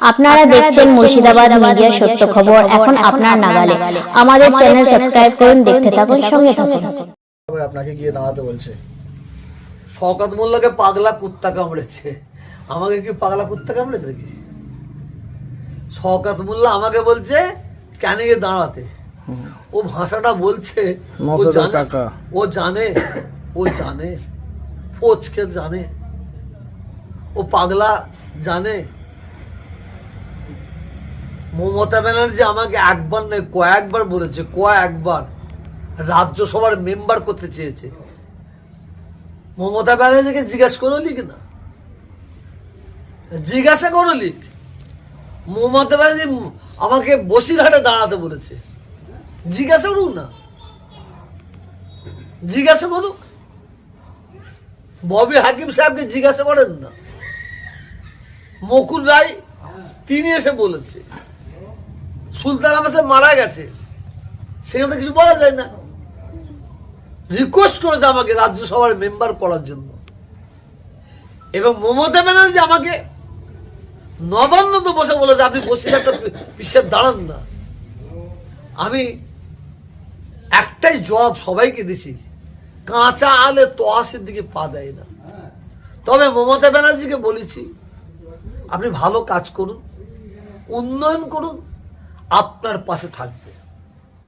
আপনারা দেখছেন মুর্শিদাবাদ মিডিয়া সত্য খবর। এখন আপনার নাগালে আমাদের চ্যানেল সাবস্ক্রাইব করুন দেখতে থাকুন সঙ্গে থাকুন। আপনাকে গিয়ে দাঁড়াতে বলছে। শওকত মোল্লাকে পাগলা কুত্তা কামড়েছে। আমাকে কি পাগলা কুত্তা কামড়েছে কি শওকত মোল্লা আমাকে বলছে কেন গিয়ে দাঁড়াতে? ও ভাষাটা বলছে ও জানে ও জানে ও জানে ফোচকে জানে। ও পাগলা জানে। মমতা ব্যানার্জি আমাকে একবার নয়, কয়েকবার বলেছে, কয়েকবার। রাজ্যসভার মেম্বার করতে চেয়েছে। মমতা ব্যানার্জিকে জিজ্ঞেস করো লিখ না। জিজ্ঞাসা করো লিখ মমতা ব্যানার্জি আমাকে বসিরহাটে দাঁড়াতে বলেছে। জিজ্ঞাসা করুক না। জিজ্ঞাসা করুক ববি হাকিম সাহেবকে জিজ্ঞাসা করেন না। মকুল রায়, তিনি এসে বলেছে। সুলতান আহমেদ মারা গেছে। সেখানে তো কিছু বলা যায় না। রিকোয়েস্ট করেছে আমাকে রাজ্যসভার মেম্বার করার জন্য। এবং মমতা ব্যানার্জি আমাকে নবান্নতে বসে বলেছে আপনি বসিরহাটটা বিশ্বের দাঁড়ান না। আমি একটাই জবাব সবাইকে দিছি, কাঁচা আলে তোয়াশের দিকে পা দেয় না। তবে মমতা ব্যানার্জিকে বলেছি, আপনি ভালো কাজ করুন, উন্নয়ন করুন আপনার পাশে থাকবে।